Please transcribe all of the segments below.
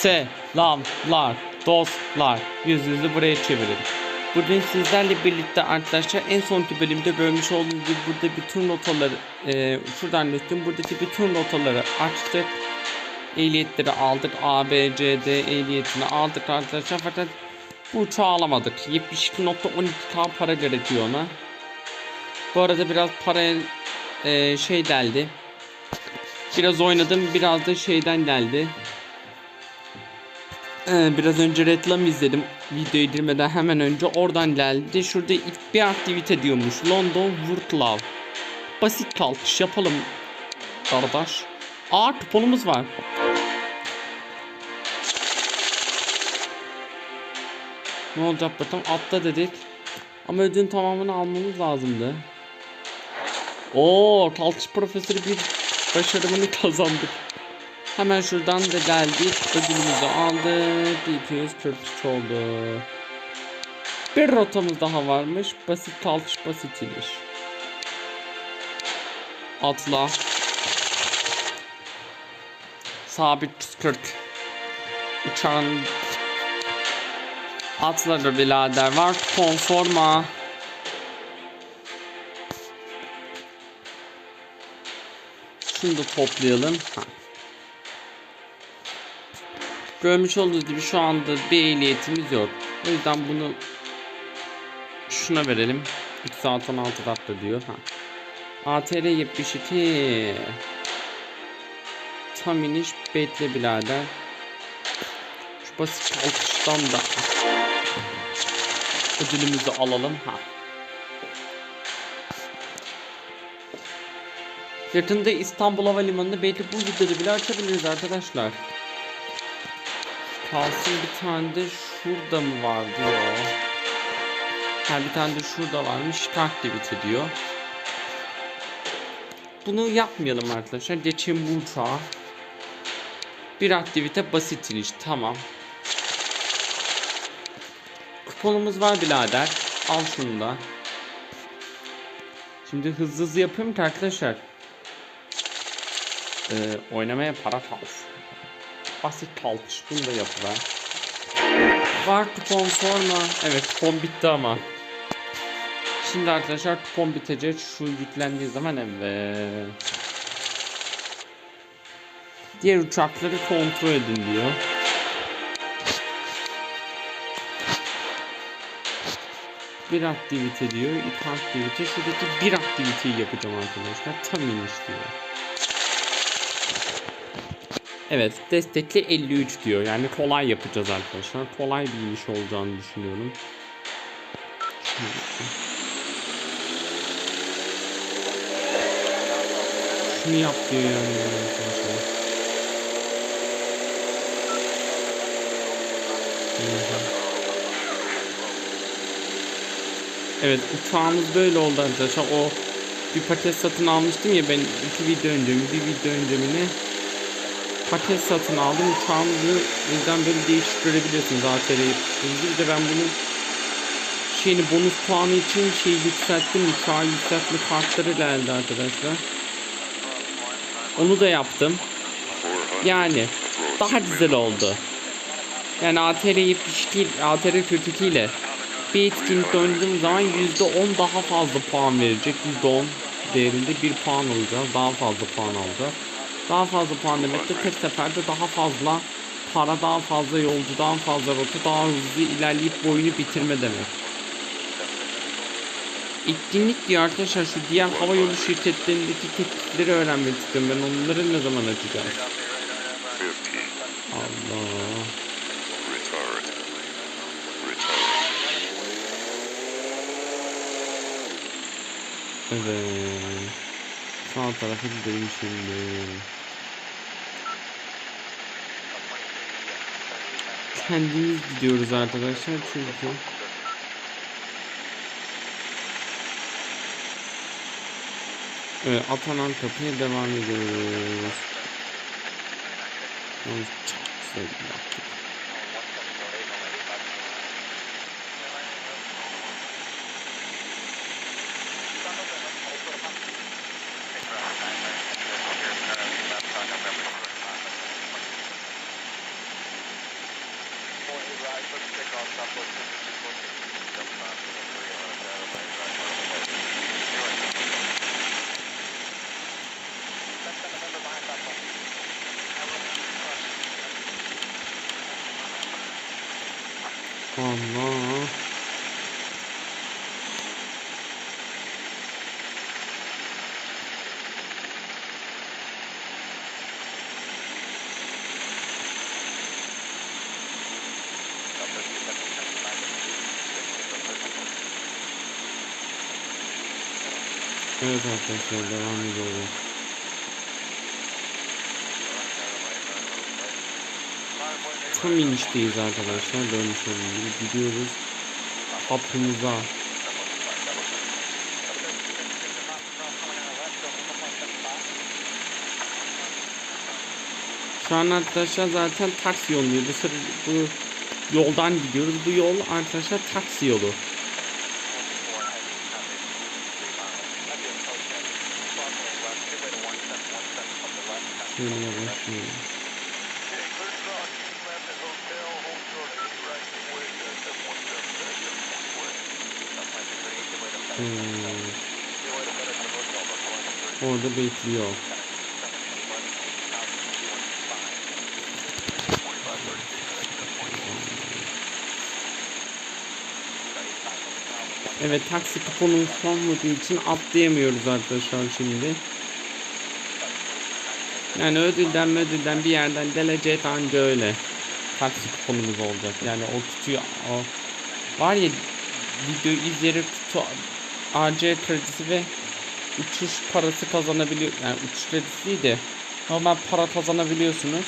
Selamlar dostlar. Yüzünüzü buraya çevirin. Bugün sizlerle birlikte arkadaşlar en sonki bölümde görmüş olduğunuz gibi burada bütün notaları e, şuradan lütfen buradaki bütün notaları açtık. Ehliyetleri aldık. A, B, C, D ehliyetini aldık arkadaşlar fakat bu uçağı alamadık. 72.12k para gerekiyor ona. Bu arada biraz paraya e, şey deldi. Biraz oynadım biraz da şeyden geldi. Ee, biraz önce reklam izledim videoyu girmeden hemen önce oradan geldi. Şurada ilk bir aktivite diyormuş. London Wurtlaw. Basit kalkış yapalım kardeş. Aa kuponumuz var. Ne olacak bakalım atla dedik. Ama ödülün tamamını almamız lazımdı. Oo kalkış profesörü bir başarımını kazandık. Hemen şuradan da geldik. Ödülümüzü aldık. 243 oldu. Bir rotamız daha varmış. Basit kalkış basit iniş. Atla. Sabit 140. Uçağın atları birader var. Konforma. Şunu da toplayalım. Ha. Görmüş olduğunuz gibi şu anda bir ehliyetimiz yok. O yüzden bunu şuna verelim. 3 saat 16 dakika diyor. Ha. ATR 72 Tam iniş bekle birader. Şu basit kalkıştan da ödülümüzü alalım. Ha. Yakında İstanbul Havalimanı'nda belki bu videoda bile açabiliriz arkadaşlar. Kalsın bir tane de şurada mı var diyor. Ha bir tane de şurada varmış. Aktivite diyor. Bunu yapmayalım arkadaşlar. Geçeyim bu. Bir aktivite basit iniş. Tamam. Kuponumuz var birader. Al şunu da. Şimdi hızlı hızlı yapıyorum ki arkadaşlar. Ee, oynamaya para kalsın. Basit. Bunu da yapıver. Var kupon sorma. Evet kupon bitti ama. Şimdi arkadaşlar kupon bitecek. Şu yüklendiği zaman evet. Diğer uçakları kontrol edin diyor. Bir aktivite diyor. İki aktivite. Şuradaki bir aktiviteyi yapacağım arkadaşlar. Tam iniş diyor. Evet destekli 53 diyor. Yani kolay yapacağız arkadaşlar. Kolay bir iş olacağını düşünüyorum. Şunu yap diyor yani. Evet uçağımız böyle oldu arkadaşlar. O bir paket satın almıştım ya ben iki video önce bir video önce mi ne paket satın aldım. Uçağımızı yüzden böyle değiştirebiliyorsunuz ATR'yi. Bir de ben bunu şeyini bonus puanı için şey yükselttim. Uçağı yükseltme kartları geldi arkadaşlar. Onu da yaptım. Yani daha güzel oldu. Yani ATR 72 ATR 42 ile bir etkinlikte oynadığım zaman %10 daha fazla puan verecek. %10 değerinde bir puan alacağız. Daha fazla puan alacağız. Daha fazla puan demek de tek seferde daha fazla para, daha fazla yolcu, daha fazla rota, daha hızlı ilerleyip bu oyunu bitirme demek. Etkinlik diyor arkadaşlar şu diğer hava yolu şirketlerindeki teklifleri öğrenmek istiyorum ben onları ne zaman açacağız? Allah. Evet. Sağ tarafa gidelim şimdi. Kendimiz gidiyoruz arkadaşlar çünkü. Evet, atanan kapıya devam ediyoruz. Çok güzel yaptık. Allah. Evet arkadaşlar devam ediyoruz. Tam inişteyiz arkadaşlar. Görmüş olduğunuz gibi gidiyoruz. Hapımıza. Şu an arkadaşlar zaten taksi yolluyor. Bu, bu yoldan gidiyoruz. Bu yol arkadaşlar taksi yolu. Şöyle yavaşlayalım. Hmm. Orada bekliyor. Evet taksi kuponumuz olmadığı için atlayamıyoruz arkadaşlar şimdi. Yani ödülden ödülden bir yerden gelecek anca öyle. Taksi kuponumuz olacak. Yani o tutuyor. O var ya video izleyerek kutu AC kredisi ve uçuş parası kazanabiliyor. Yani uçuş kredisi de normal para kazanabiliyorsunuz.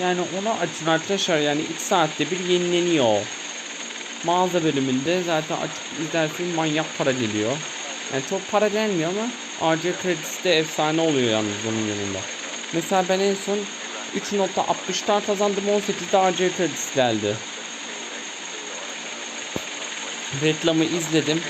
Yani onu açın arkadaşlar yani 2 saatte bir yenileniyor. Mağaza bölümünde zaten açıp izlersin manyak para geliyor. Yani çok para gelmiyor ama AC kredisi de efsane oluyor yalnız onun yanında. Mesela ben en son 3.60'lar kazandım 18'de AC kredisi geldi. Reklamı izledim.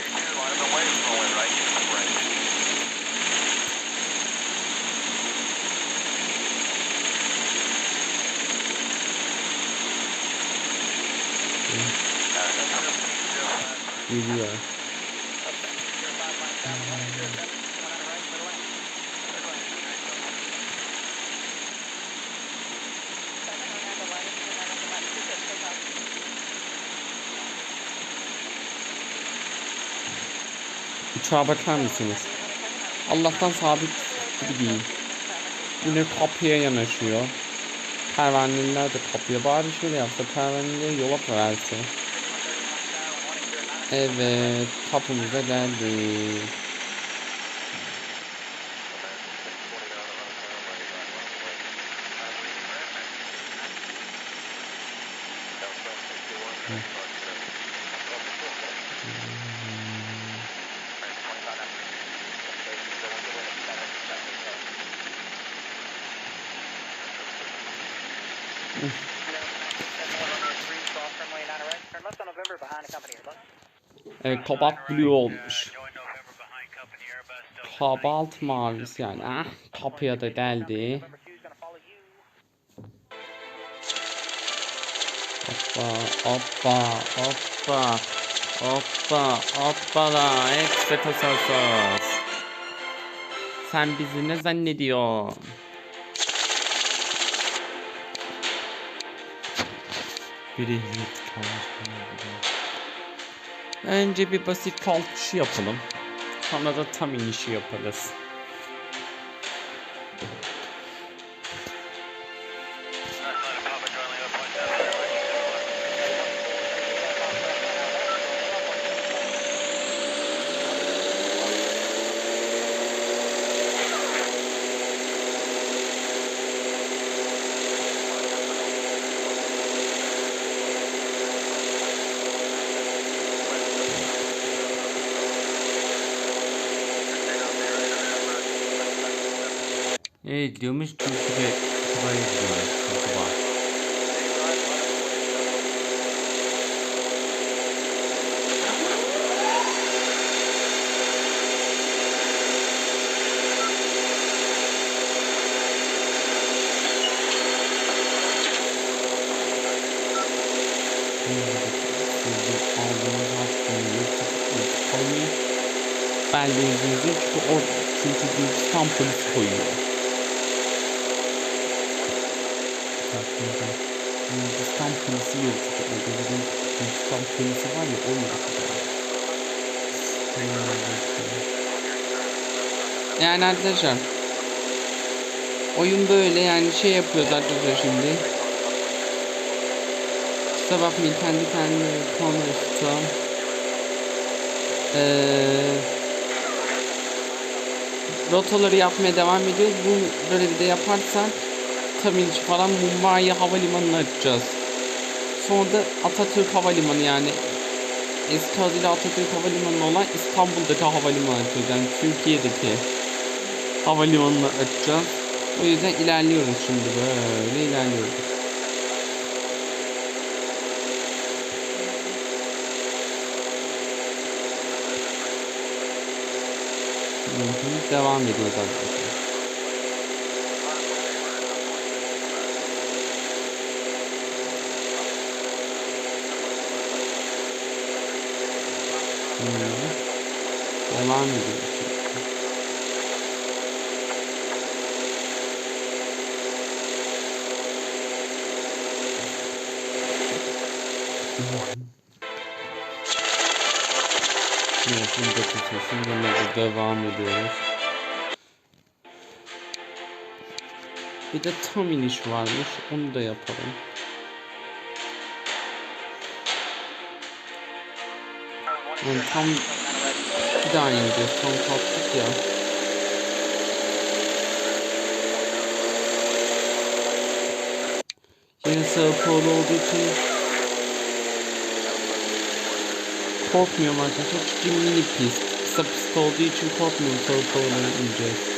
Geliyor. Uçağa bakar mısınız? Allah'tan sabit gibi değil. Yine kapıya yanaşıyor. Pervaneliler de kapıya bari şöyle yapsa pervaneleri yola verse. Evet kapımıza geldi. Evet kabak blue olmuş. Kabalt mavisi yani. Ah kapıya da geldi. Hoppa hoppa hoppa hoppa hoppala ekstra tasasız. Sen bizi ne zannediyorsun? Biri hit Önce bir basit kalkışı yapalım. Sonra da tam inişi yaparız. Evet diyormuş Türkiye Kuba'ya gidiyoruz. Kuba. Koymayın. Belgenizin çünkü o çünkü Gürcistan polisi koyuyor. Aklınıza. Gürcistan polisi yırtıcı. O bizim Gürcistan polisi var ya o yırtıcı. Yani arkadaşlar oyun böyle yani şey yapıyoruz arkadaşlar şimdi. Kusura bakmayın kendi kendime konuştum. Ee, rotaları yapmaya devam ediyoruz. Bu görevi de yaparsak Taminç falan Mumbai Havalimanı'nı açacağız. Sonra da Atatürk Havalimanı yani eski adıyla Atatürk Havalimanı olan İstanbul'daki havalimanı açacağız. Yani Türkiye'deki havalimanını açacağız. O yüzden ilerliyoruz şimdi böyle ilerliyoruz. Hı, devam ediyoruz arkadaşlar. Hı, Devam ediyoruz. Evet, burada tutuyorsun. Burada devam ediyoruz. Bir de tam iniş varmış. Onu da yapalım. Yani tam bir daha ineceğiz. Tam kalktık ya. Sao Paulo olduğu için korkmuyorum arkadaşlar çünkü mini pist. Kısa pist olduğu için korkmuyorum Paulo'ya ineceğiz.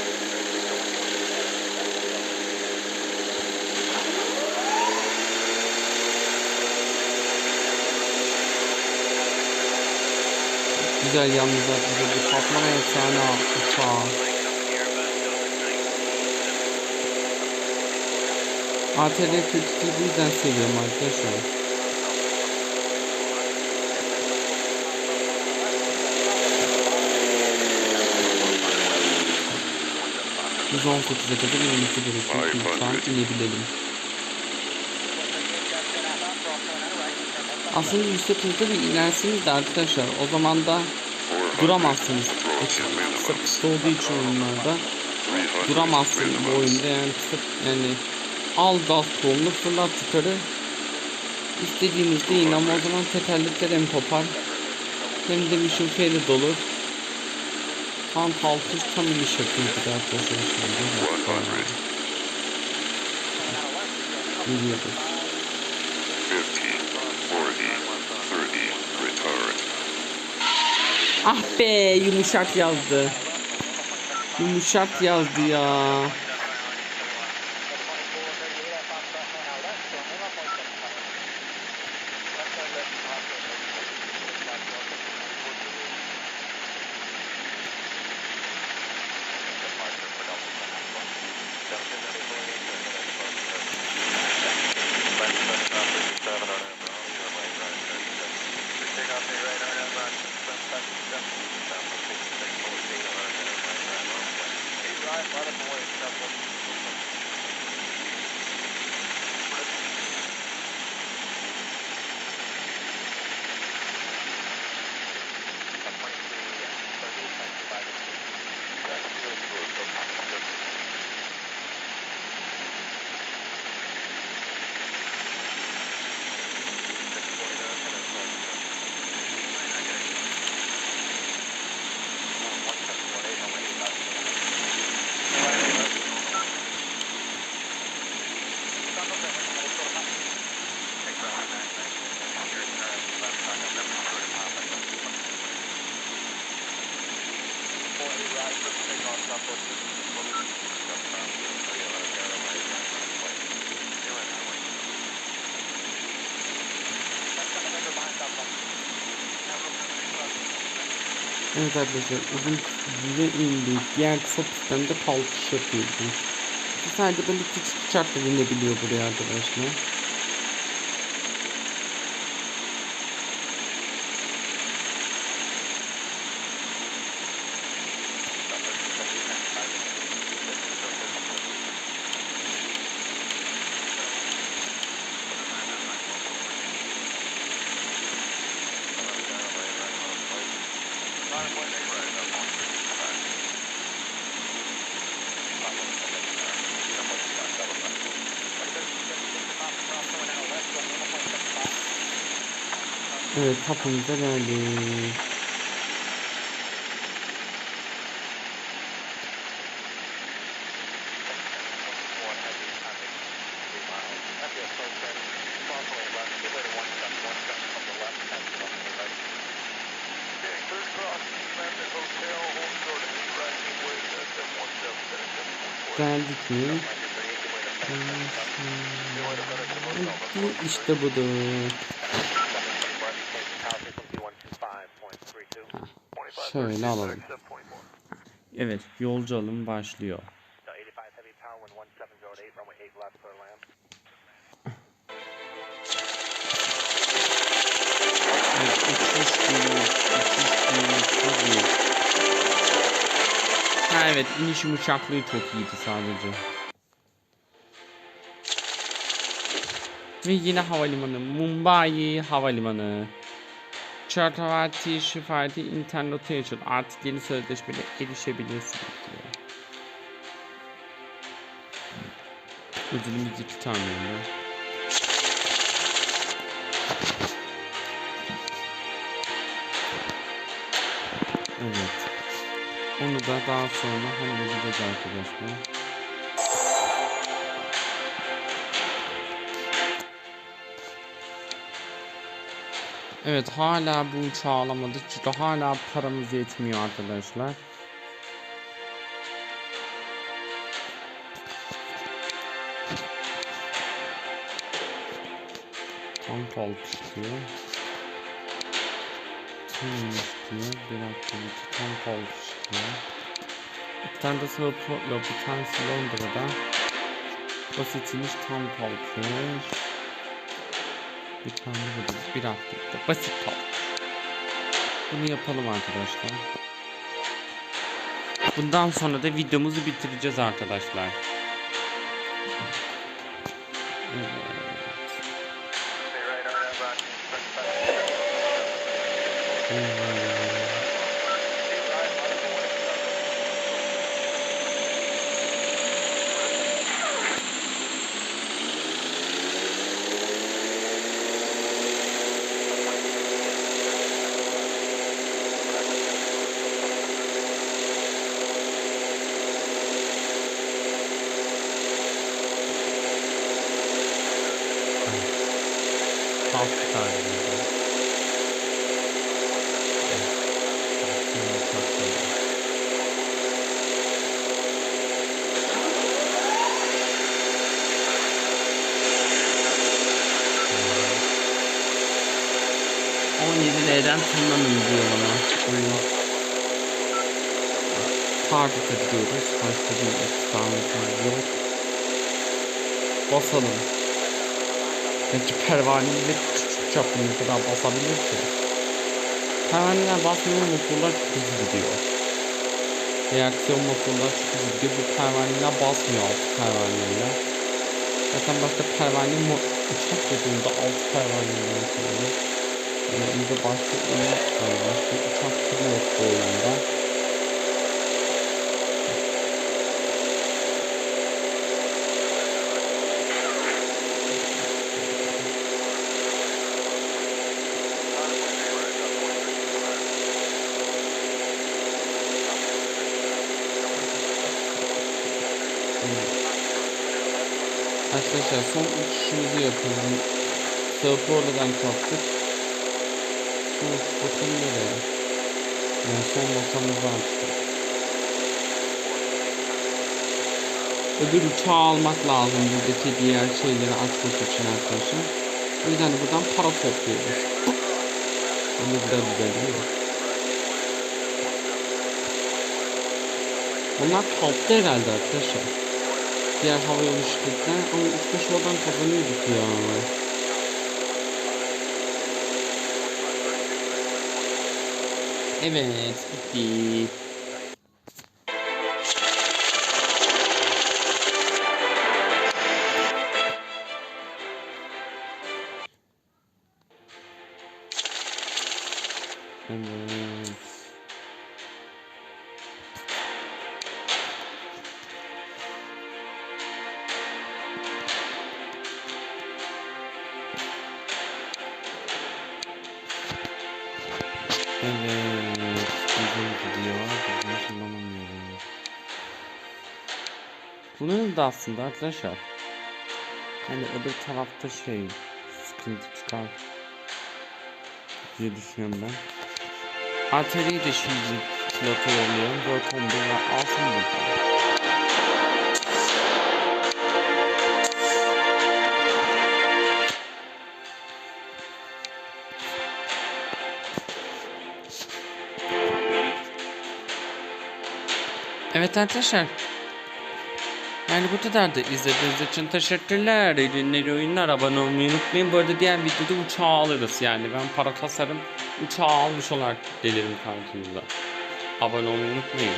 Güzel yalnız arkadaşlar patlama efsane uçağı. ATR 42'yi bu yüzden seviyorum arkadaşlar. Biz 18'e kadar inmesi gerekiyor ki lütfen inebilelim. Aslında yüksek hızda bir inersiniz de arkadaşlar o zaman da duramazsınız. Kısa pist olduğu için oyunlarda duramazsınız bu oyunda yani kısa yani al gaz kolunu fırlat yukarı istediğinizde in ama o zaman tekerlekler hem kopar hem de mission failed olur. Tam kalkış tam iniş yapıyorduk arkadaşlar şimdi. Hatta Ah be yumuşak yazdı. Yumuşak yazdı ya. Evet arkadaşlar uzun düze indik. Diğer kısa pistten de kalkış yapıyorduk. Sadece böyle küçük uçakla inebiliyor buraya arkadaşlar. Evet kapımıza geldik. Geldik mi? İşte budur. Şöyle alalım. Evet yolcu alım başlıyor. Ha evet iniş yumuşaklığı çok iyiydi sadece. Ve yine havalimanı. Mumbai Havalimanı. Shivaji internete açıl. Artık yeni sözleşmeye erişebilirsiniz diyor. Ödülümüzü tutamıyorum ben. Evet. Onu da daha sonra halledeceğiz arkadaşlar. Evet hala bu uçağı alamadık çünkü hala paramız yetmiyor arkadaşlar. Tam kalk istiyor. Hmm istiyor. Bir dakika bir tam kalk istiyor. Bir tane de Singapur'la bir tanesi Londra'da. Basit iniş tam kalkış. Bir tane burada bir haftalıkta basit kalk. Bunu yapalım arkadaşlar. Bundan sonra da videomuzu bitireceğiz arkadaşlar. Evet. Gidiyoruz. Başka bir istikametimiz yok. Basalım. Peki pervaneyle küçük çaplı ne kadar basabilir ki? Pervaneler basmıyor motorlar çok hızlı gidiyor. Reaksiyon motorlar çok hızlı gidiyor. Bu pervaneler basmıyor alt pervaneler. Zaten başka pervane uçak yolunda alt pervaneler sonra. Yani başka. Başka uçak türü yok bu oyunda. Arkadaşlar son uçuşumuzu yapalım. Sığporla'dan kalktık. Uçuş bakalım nereye? Yani son notamızı açtık. Öbür uçağı almak lazım buradaki diğer şeyleri açmak için arkadaşlar. O yüzden de buradan para topluyoruz. Onu da güzel? Onlar kalktı herhalde arkadaşlar. Diğer hava yolu şirketler ama 3-5 oradan kazanıyorduk ya. Evet bitti. Aslında arkadaşlar hani öbür tarafta şey sıkıntı çıkar diye düşünüyorum ben. Arteriyi de şimdi pilota yolluyorum. 4 11 ve alsın buradan. Evet arkadaşlar. Yani bu kadar da izlediğiniz için teşekkürler. Elinleri oyunlar abone olmayı unutmayın. Bu arada diğer videoda uçağı alırız yani. Ben para kasarım. Uçağı almış olarak gelirim karşınıza. Abone olmayı unutmayın.